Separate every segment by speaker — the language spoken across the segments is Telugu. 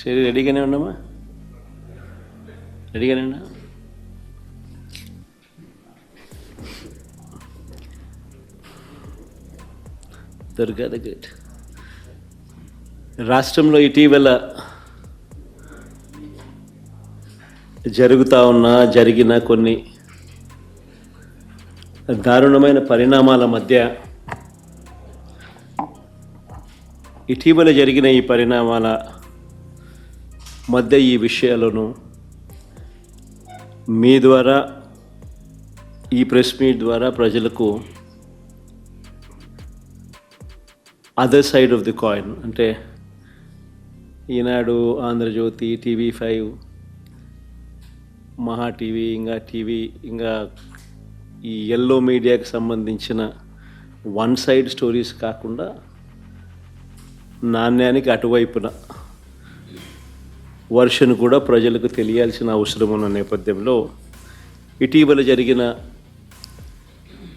Speaker 1: సరే రెడీగానే ఉన్నామా రెడీగానే ఉన్నా దుర్గా ద గ్రేట్ రాష్ట్రంలో ఇటీవల జరుగుతూ ఉన్న జరిగిన కొన్ని దారుణమైన పరిణామాల మధ్య ఇటీవల జరిగిన ఈ పరిణామాల మధ్య ఈ విషయాలను మీ ద్వారా ఈ ప్రెస్ మీట్ ద్వారా ప్రజలకు other side of the coin అంటే Eenadu Andhra Jyothi TV five Maha TV ఇంకా టీవీ ఇంకా ఈ ఎల్లో మీడియాకి సంబంధించిన వన్ సైడ్ స్టోరీస్ కాకుండా నాణ్యానికి అటువైపున వర్షన్ కూడా ప్రజలకు తెలియాల్సిన అవసరం ఉన్న నేపథ్యంలో ఇటీవల జరిగిన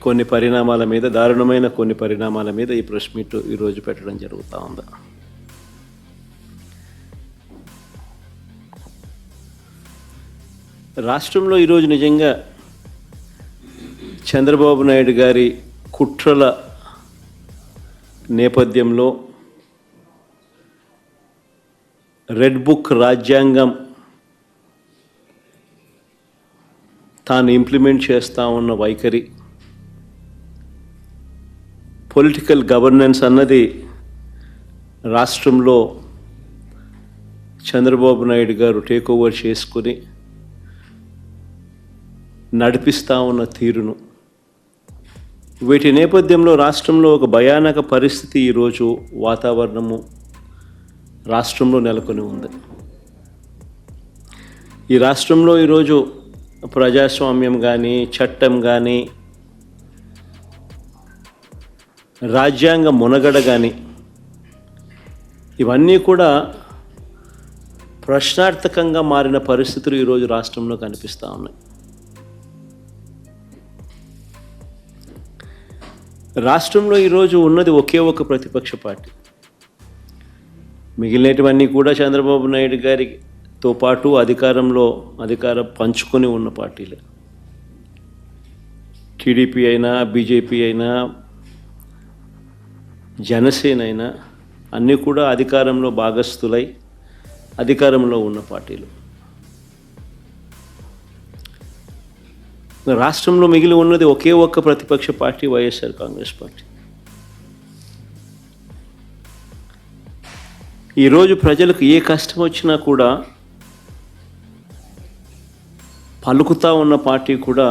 Speaker 1: కొన్ని పరిణామాల మీద దారుణమైన కొన్ని పరిణామాల మీద ఈ ప్రెస్ మీట్ ఈరోజు పెట్టడం జరుగుతూ ఉంది. రాష్ట్రంలో ఈరోజు నిజంగా చంద్రబాబు నాయుడు గారి కుట్రల నేపథ్యంలో రెడ్ బుక్ రాజ్యాంగం తాను ఇంప్లిమెంట్ చేస్తూ ఉన్న వైఖరి. పొలిటికల్ గవర్నెన్స్ అన్నది రాష్ట్రంలో చంద్రబాబు నాయుడు గారు టేక్ ఓవర్ చేసుకుని నడిపిస్తూ ఉన్న తీరును. వీటి నేపథ్యంలో రాష్ట్రంలో ఒక భయానక పరిస్థితి ఈరోజు వాతావరణము రాష్ట్రంలో నెలకొని ఉంది. ఈ రాష్ట్రంలో ఈరోజు ప్రజాస్వామ్యం కానీ చట్టం కానీ రాజ్యాంగ మునగడ కానీ ఇవన్నీ కూడా ప్రశ్నార్థకంగా మారిన పరిస్థితులు ఈరోజు రాష్ట్రంలో కనిపిస్తూ ఉన్నాయి. రాష్ట్రంలో ఈరోజు ఉన్నది ఒకే ఒక ప్రతిపక్ష పార్టీ. మిగిలినటువన్నీ కూడా చంద్రబాబు నాయుడు గారితో పాటు అధికారంలో అధికారం పంచుకొని ఉన్న పార్టీలే. టీడీపీ అయినా బీజేపీ అయినా జనసేన అయినా అన్నీ కూడా అధికారంలో భాగస్థులై అధికారంలో ఉన్న పార్టీలు. రాష్ట్రంలో మిగిలి ఉన్నది ఒకే ఒక్క ప్రతిపక్ష పార్టీ వైఎస్ఆర్ కాంగ్రెస్ పార్టీ. ఈరోజు ప్రజలకు ఏ కష్టం వచ్చినా కూడా పలుకుతా ఉన్న పార్టీ కూడా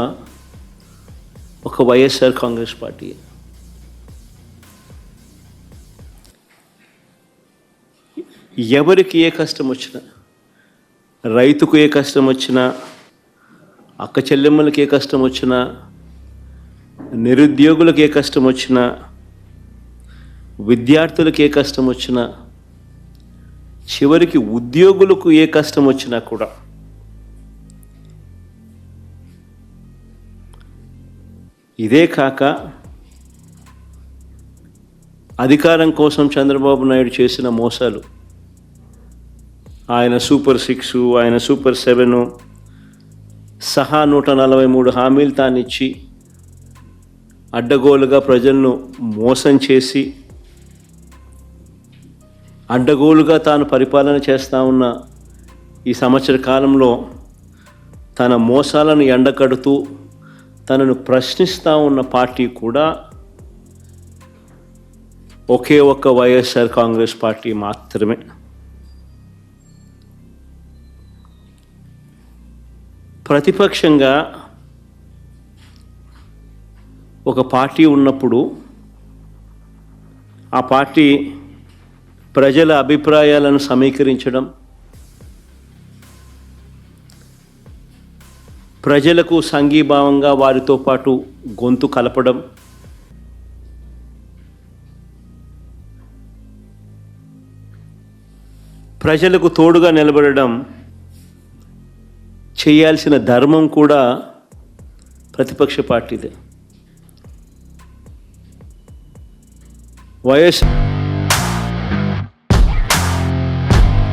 Speaker 1: ఒక వైఎస్ఆర్ కాంగ్రెస్ పార్టీ. ఎవరికి ఏ కష్టం వచ్చినా రైతుకు ఏ కష్టం వచ్చినా అక్క చెల్లెమ్మలకి ఏ కష్టం వచ్చినా నిరుద్యోగులకు ఏ కష్టం వచ్చినా విద్యార్థులకు ఏ కష్టం వచ్చినా చివరికి ఉద్యోగులకు ఏ కష్టం వచ్చినా కూడా ఇదే కాక అధికారం కోసం చంద్రబాబు నాయుడు చేసిన మోసాలు ఆయన సూపర్ సిక్స్ ఆయన సూపర్ సెవెను సహా నూట నలభై మూడు హామీలు తానిచ్చి అడ్డగోలుగా ప్రజలను మోసం చేసి అడ్డగోలుగా తాను పరిపాలన చేస్తూ ఉన్న ఈ సంవత్సర కాలంలో తన మోసాలను ఎండకడుతూ తనను ప్రశ్నిస్తూ ఉన్న పార్టీ కూడా ఒకే ఒక్క వైఎస్ఆర్ కాంగ్రెస్ పార్టీ మాత్రమే. ప్రతిపక్షంగా ఒక పార్టీ ఉన్నప్పుడు ఆ పార్టీ ప్రజల అభిప్రాయాలను సమీకరించడం ప్రజలకు సంఘీభావంగా వారితో పాటు గొంతు కలపడం ప్రజలకు తోడుగా నిలబడడం చేయాల్సిన ధర్మం కూడా ప్రతిపక్ష పార్టీదే. వైఎస్